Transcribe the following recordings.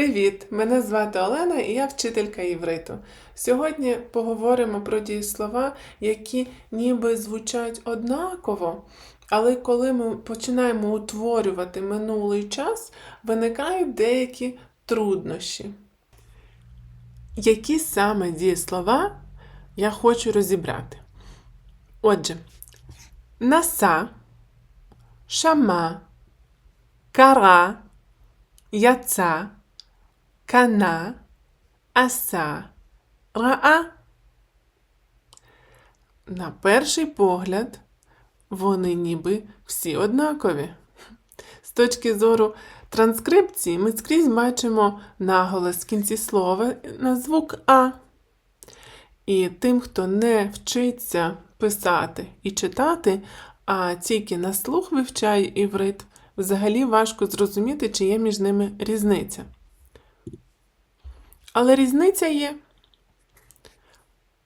Привіт! Мене звати Олена і я вчителька івриту. Сьогодні поговоримо про дієслова, які ніби звучать однаково, але коли ми починаємо утворювати минулий час, виникають деякі труднощі. Які саме дієслова я хочу розібрати? Отже, наса, шама, кара, яца, кана, аса, раа. На перший погляд, вони ніби всі однакові. З точки зору транскрипції ми скрізь бачимо наголос в кінці слова на звук А. І тим, хто не вчиться писати і читати, а тільки на слух вивчає іврит, взагалі важко зрозуміти, чи є між ними різниця. Але різниця є.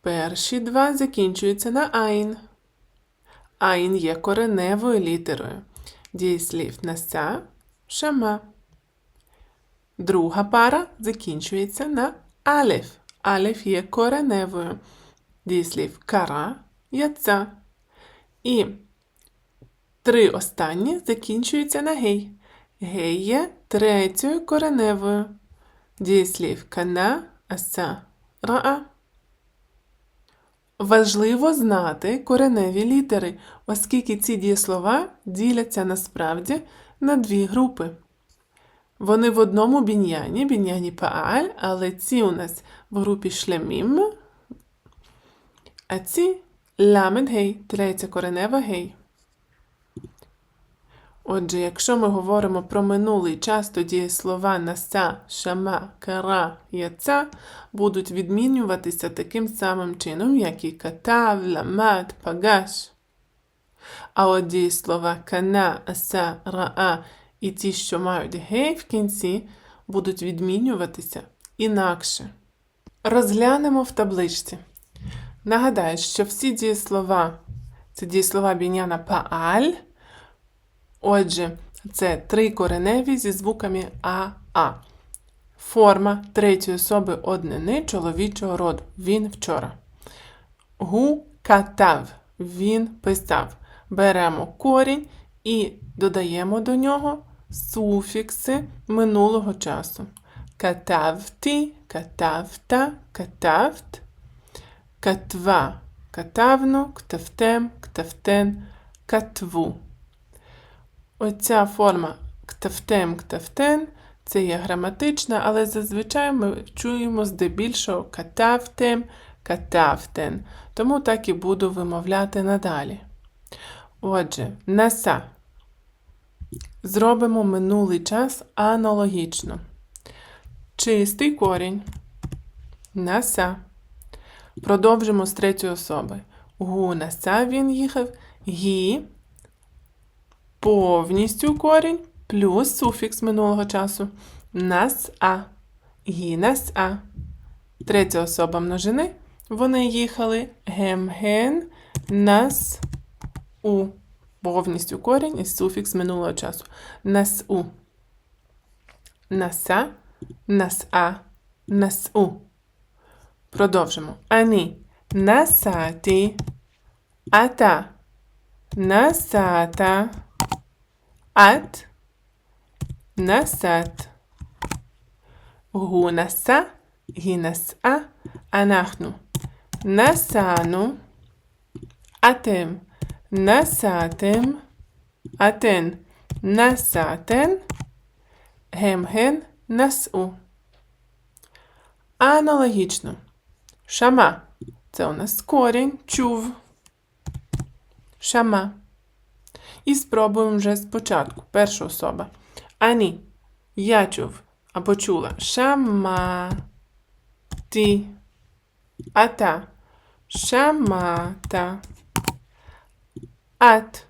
Перші два закінчуються на айн. Айн є кореневою літерою. Дієслів наса, шама. Друга пара закінчується на алеф. Алеф є кореневою. Дієслів кара, яца. І три останні закінчуються на гей. Гей є третьою кореневою. Дієслів кана, аса, раа. Важливо знати кореневі літери, оскільки ці дієслова діляться насправді на дві групи. Вони в одному біньяні, біньяні пааль, але ці у нас в групі шлемім, а ці ламед гей, третя коренева гей. Отже, якщо ми говоримо про минулий час, то дієслова наса, шама, кара, яца будуть відмінюватися таким самим чином, як і катав, ламат, пагаш. А от дієслова кана, аса, раа і ті, що мають гей в кінці, будуть відмінюватися інакше. Розглянемо в табличці. Нагадаю, що всі дієслова це дієслова бійняна пааль. Отже, це три кореневі зі звуками АА. Форма третьої особи однини чоловічого роду. Він вчора. Гу катав. Він писав. Беремо корінь і додаємо до нього суфікси минулого часу. Катавті, катавта, катавт, катва, катавну, ктавтем, ктавтен, катву. Оця форма ктавтем, ктавтен це є граматична, але зазвичай ми чуємо здебільшого катавтем, катавтен. Тому так і буду вимовляти надалі. Отже, наса. Зробимо минулий час аналогічно. Чистий корінь. Наса. Продовжимо з третьої особи. Гу наса він їхав. Гі повністю корінь плюс суфікс минулого часу. Нас а. Гінас а. Третя особа множини. Вони їхали гем-ген нас у. Повністю корінь і суфікс минулого часу. Нас у. Наса, нас-а, нас-у. Продовжимо. Ані. Насаті. Ата. Насата. Ат насат. Гу наса, гі наса, анахну. Насану. Атем. Насатем. Атен. Насатен. Гемген насу. Аналогічно. Шама. Це у нас корінь чув. Шама. І спробуємо вже спочатку. Перша особа. Ані. Я чув або чула. Шама. Ти. Ата. Шамата. Ат.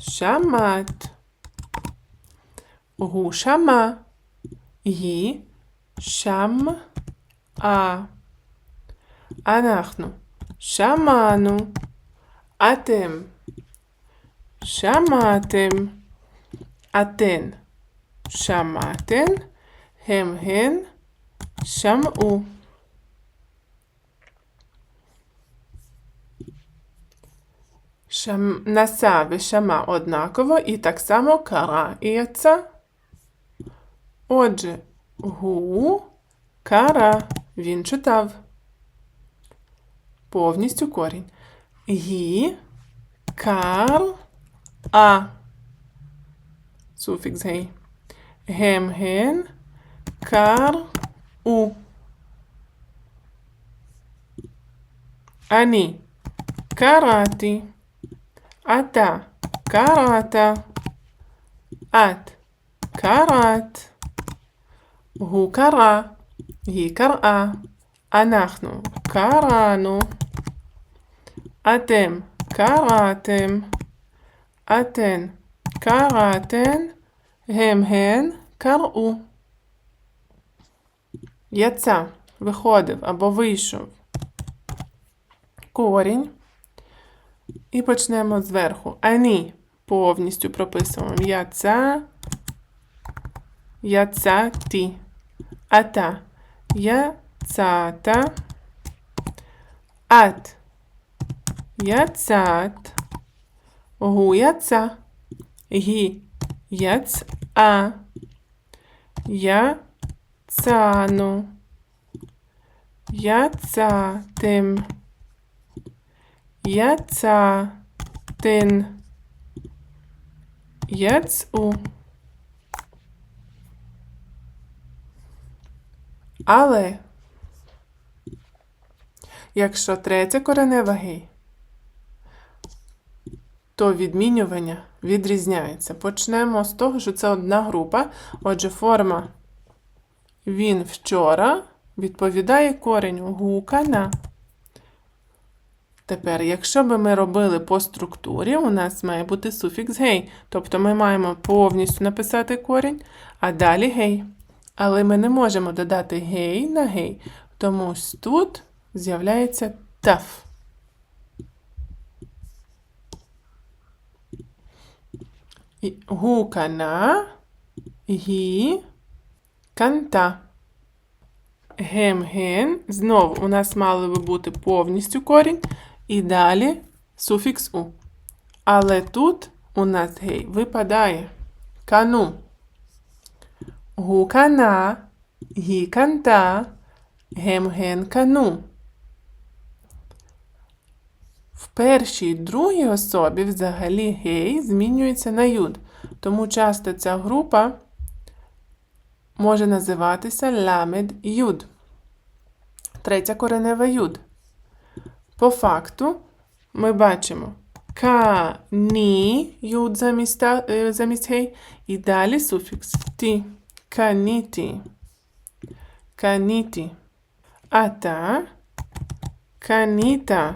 Шамат. Гу шама. Ї. Шам. А. Анахну. Шаману. Атем. שמעתם. אתן. שמעתן. Гем, ген, шам, у. Шам, наса вишама однаково і так само кара і яца. Отже, гу, кара. Він читав. Повністю корінь. Гі, кар, a. Suffix هي هم هن كار أو أني كاراتي اتا كاراتا أت كارات هو كرا هي كرأة أنحن كارانو أتم كاراتم אתן קראתן, הם הן קראו. יצא, виходив або вийшов. Корінь. І почнемо зверху. Ані повністю прописуємо. Яця, яцяті. Ата. Яцата. Ат. Яцат. Гу яца. Гі. Яца. Яцану. Яцатим. Яцатин. Яцу. Але, якщо третя коренева гей, то відмінювання відрізняється. Почнемо з того, що це одна група. Отже, форма він вчора відповідає кореню гукана. Тепер, якщо би ми робили по структурі, у нас має бути суфікс гей. Тобто ми маємо повністю написати корінь, а далі гей. Але ми не можемо додати гей на гей, тому тут з'являється таф. Гукана, гі, канта. Гем-ген. Знову у нас мали би бути повністю корінь. І далі суфікс у. Але тут у нас гей випадає. Кану. Гукана, гіканта, гемгенкану. В першій другій особі взагалі гей змінюється на юд. Тому часто ця група може називатися ламед юд. Третя коренева юд. По факту ми бачимо ка, ні, юд замість, та- замість гей, і далі суфікс ті. Каніті. Каніті. Ата. Каніта.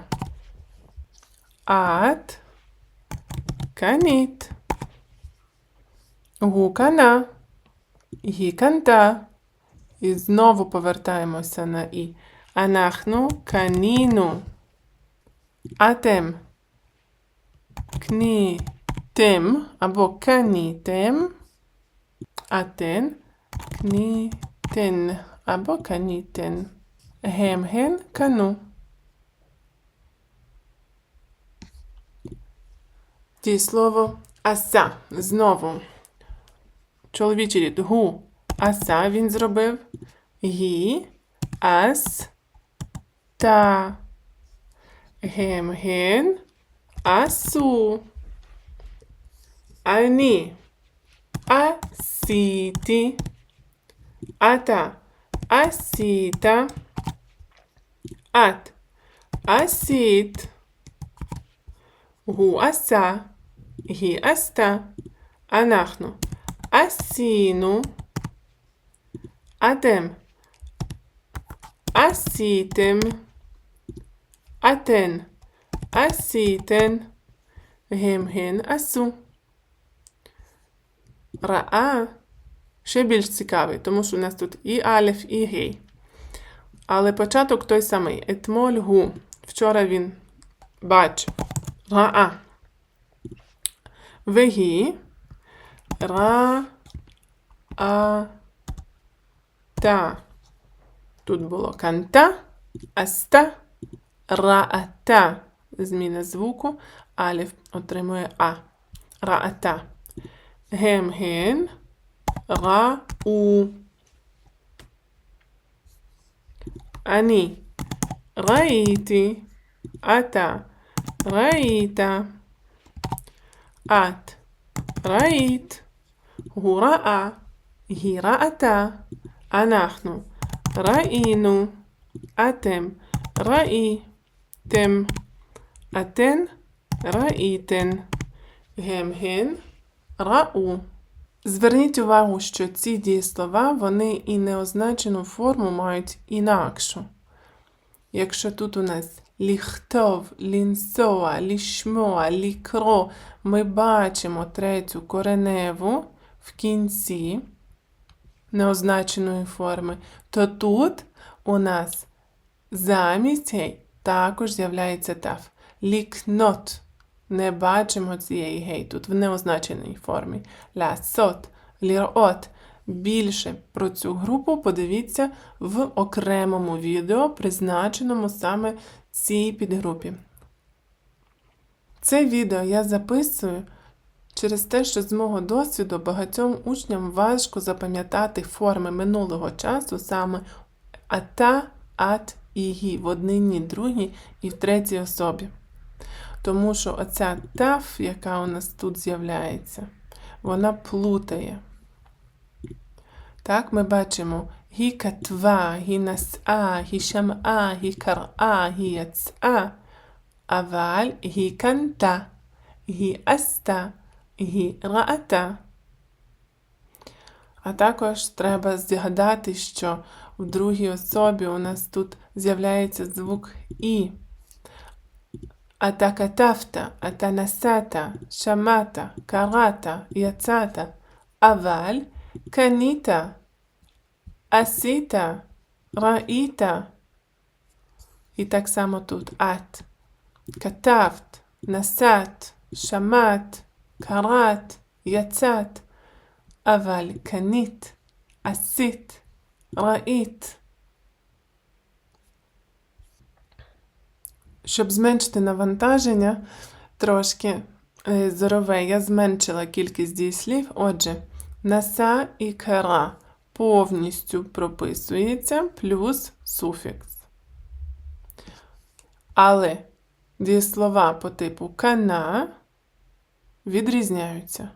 Ат. Каніт. Гукана. Гіканта. І знову повертаємося на і. Анахну каніну. Атем. Кнітем або канітем. Атен. Кнітен або канітен. Гемген кану. Дієслово аса. Знову. Чоловічий рід гу. Аса він зробив. Гі. Ас. Та. Гемген. Асу. Ані. Асіті. Ата. Асіта. Ат. Асіт. Гу аса. Гі аста. Анахну. Асіну. Атем. Асітем. Атен. Асітен. Гемген асу. Raa ще більш цікавий, тому що у нас тут і алеф, і гей. Але початок той самий. Етмоль гу. Вчора він бачив. Ра. Вегі. Ра. Тут було канта. Аста. Раата. Зміна звуку. Аліф отримує А. Раата. Гем ген. Ра у. Ані. Раїті. Ата. Раїта. Ат. Раїт. Гураа. Гіраата. Анахну. Раїну. Атем. Раї. Тем. Атен. Раїтен. Гемген. Рау. Зверніть увагу, що ці дієслова, вони і неозначену форму мають інакшу. Якщо тут у нас ліхтов, лінсоа, лішмоа, лікро, ми бачимо третю кореневу в кінці неозначеної форми, то тут у нас замість гей також з'являється таф. Лікнот. Не бачимо цієї гей тут в неозначеній формі. Лясот, лірот. Більше про цю групу подивіться в окремому відео, призначеному саме цій підгрупі. Це відео я записую через те, що з мого досвіду багатьом учням важко запам'ятати форми минулого часу саме ата, ат і гі в однині, другій і в третій особі. Тому що оця таф, яка у нас тут з'являється, вона плутає. Так, ми бачимо היא כתבה, היא נסעה, היא שמעה, היא קראה, היא יצאה, אבל היא קנתה, היא עשתה, היא ראתה. А також треба згадати, що в другій особі у нас тут з'являється звук І. אתה כתבת, אתה נסעת, שמעת, קראת, יצאת, אבל קנית, עשית, ראית. І так само тут את. כתבת, נסעת, שמעת, קראת, יצאת, אבל קנית, עשית, ראית. Щоб зменшити навантаження трошки е, зорове, я зменшила кількість дієслів. Отже, наса і кера повністю прописується плюс суфікс. Але дієслова по типу кана відрізняються.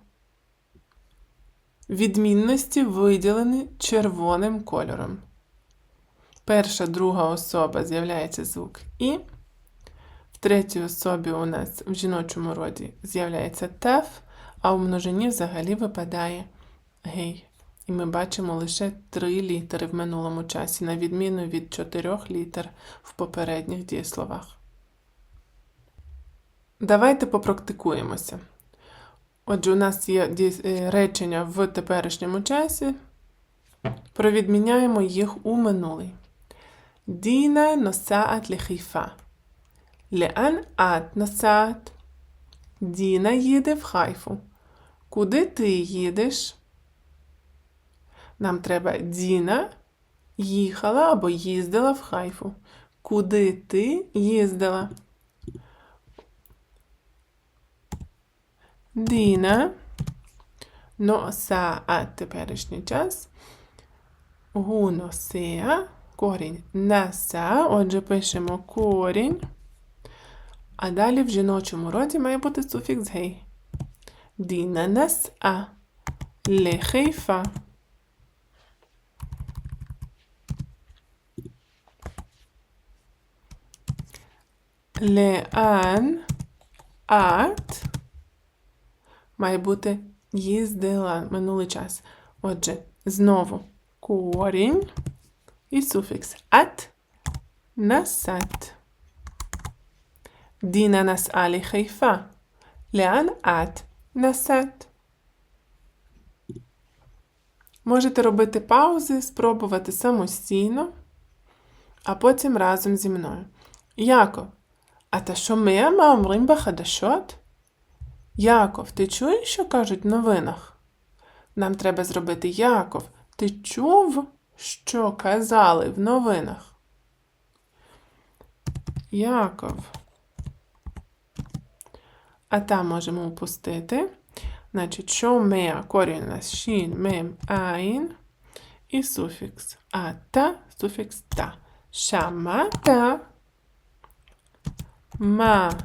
Відмінності виділені червоним кольором. Перша, друга особа з'являється звук І. В третій особі у нас в жіночому роді з'являється теф, а у множині взагалі випадає гей і ми бачимо лише 3 літери в минулому часі, на відміну від 4 літер в попередніх дієсловах. Давайте попрактикуємося. Отже, у нас є е, речення в теперішньому часі. Провідміняємо їх у минулий. Діна носаат ліхіфа. Леан ат носаат. Діна їде в хайфу. Куди ти їдеш? Нам треба Діна їхала або їздила в хайфу. Куди ти їздила? Діна. Но са, а теперішній час. Гуносея. Корінь неса. Отже, пишемо корінь. А далі в жіночому роді має бути суфікс гей. Діна нас а. Лехейфа. Learn art має бути їздила минулий час. Отже, знову корінь і суфікс at насат. Діна нас алі хейфа. Леан ат насат. Можете робити паузи, спробувати самостійно, а потім разом зі мною. Яко, אתה שומע מה אומרים בחדשות? Яков, ти чуєш, що кажуть в новинах? Нам треба зробити Яков. Ти чув, що казали в новинах? Яков. А там можемо опустити. Значить, шомеа, корінь у нас шін, мем, айн. І суфікс ата, суфікс та. Шамата. ما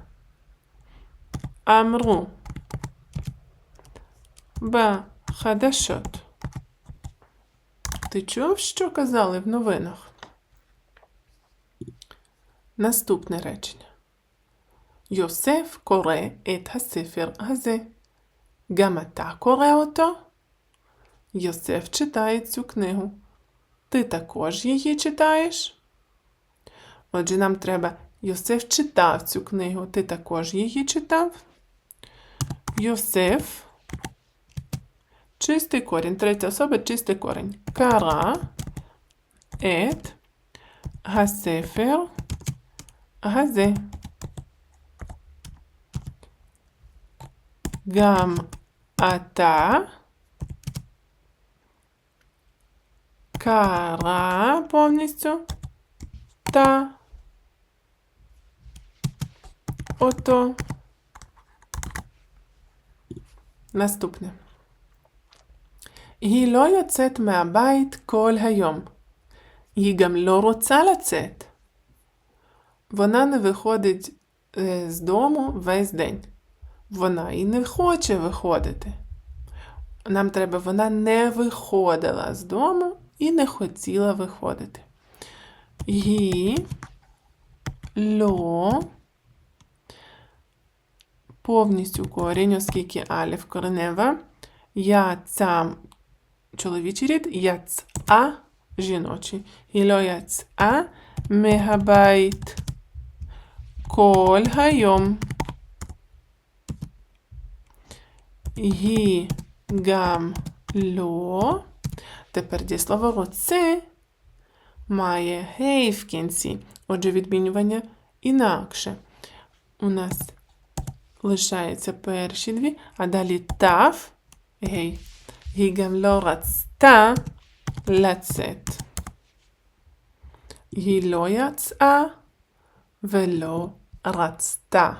أمرو Б. Хадешот. Ти чув, що казали в новинах? Наступне речення. Йосеф коре ет хасифер газе. Гамата коре ото. Йосеф читає цю книгу. Ти також її читаєш? Отже, нам треба Йосиф читав цю книгу. Ти також її читав? Йосиф. Чистий корінь. Третя особа чистий корінь. Кара. Ет. Гасефер. Газе. Гам ата. Кара повністю. Та. ото. наступне. היא לא יוצאת מהבית כל היום. היא גם לא רוצה לצאת. Вона не виходить е, з дому весь день. Вона і не хоче виходити. Нам треба, вона не виходила з дому і не хотіла виходити. Гі, ло, повністю корінь, оскільки алів коренева. Я цам чоловічий рід, я ца жіночий. Гіло я ца мегабайт кол хайом. Гі гам ло. Тепер дієслово роце має гей в кінці. Отже, відмінювання інакше. У нас Лишається перші дві, а далі тав, гей. היא גם לא רצתה Гілояц а вело יצאה ולא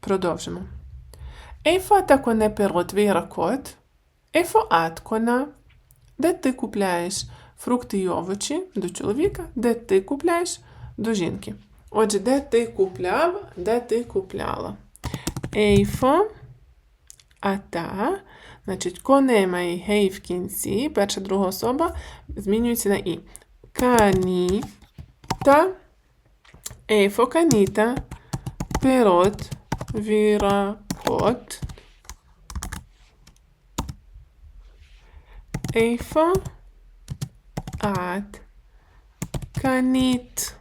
Продовжимо. Ейфо та коне пирот віракот. Ейфо ат. Де ти купляєш фрукти й овочі до чоловіка, де ти купляєш до жінки. Отже, де ти купляв, де ти купляла? Ейфо, ата. Значить, коне має гей в кінці. Перша друга особа змінюється на І. Каніта. Ейфо каніта. Пирот. Віракот. Ейфо. Ат. Каніт.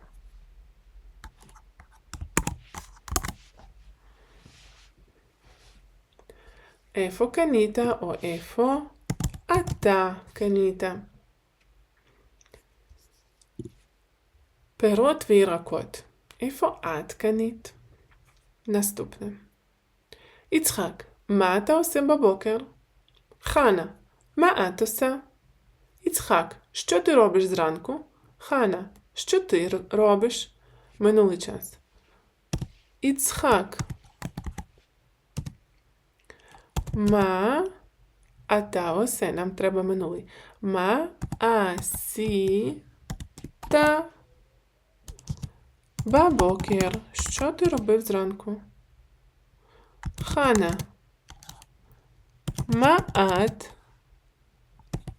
איפה קנית או איפה אתה קנית? פירות וירקות. איפה את קנית? Наступне. Іцхак, מה אתה עושה бабокер? Хана, מה את עושה? Іцхак, що ти робиш зранку? Хана, що ти робиш? Минулий час. Іцхак. Ма ата осе. Нам треба минулий. Ма асі та Бабокер, що ти робив зранку? Хана. Маат.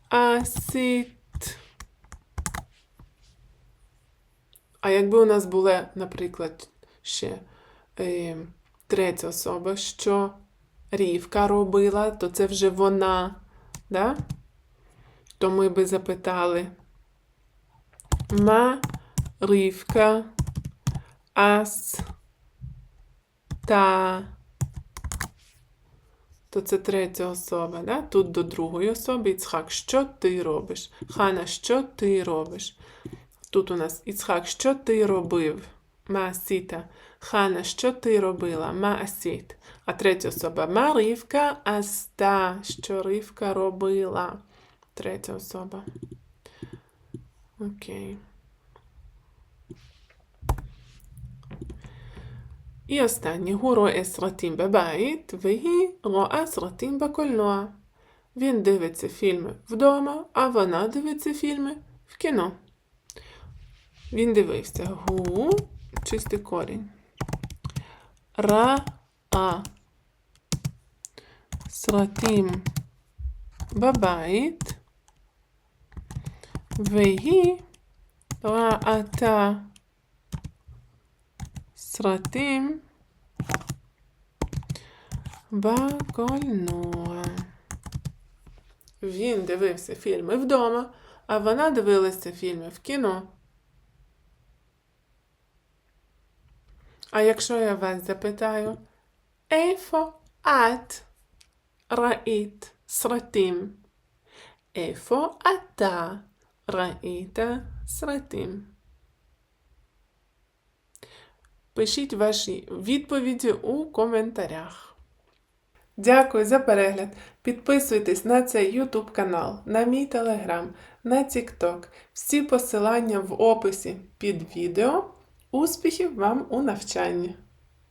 Асіт. А якби у нас була, наприклад, ще е, третя особа, що Рівка робила, то це вже вона, да? то ми би запитали. Ма Рівка ас, та. То це третя особа. Да? Тут до другої особи Іцхак, що ти робиш? Хана, що ти робиш? Тут у нас Іцхак, що ти робив? Маасіта. Хана, що ти робила? Маасіт. А третя особа Маривка аста, що рівка робила. Третя особа. Окей. І останнє гуро сратім бабайт, Вигі роа сратім бакольноа. Він дивиться фільми вдома, а вона дивиться фільми в кіно. Він дивився гу, чистий корінь. Ра-а. סרטים בבית, והיא ראתה סרטים בקולנוע. Він дивився фільми вдома, а вона дивилася фільми в кіно. А якщо я вас запитаю, איפה את ראית סרטים? איפה אתה ראית סרטים? Пишіть ваші відповіді у коментарях. Дякую за перегляд. Підписуйтесь на цей YouTube канал, на мій Telegram, на TikTok. Всі посилання в описі під відео. Успіхів вам у навчанні!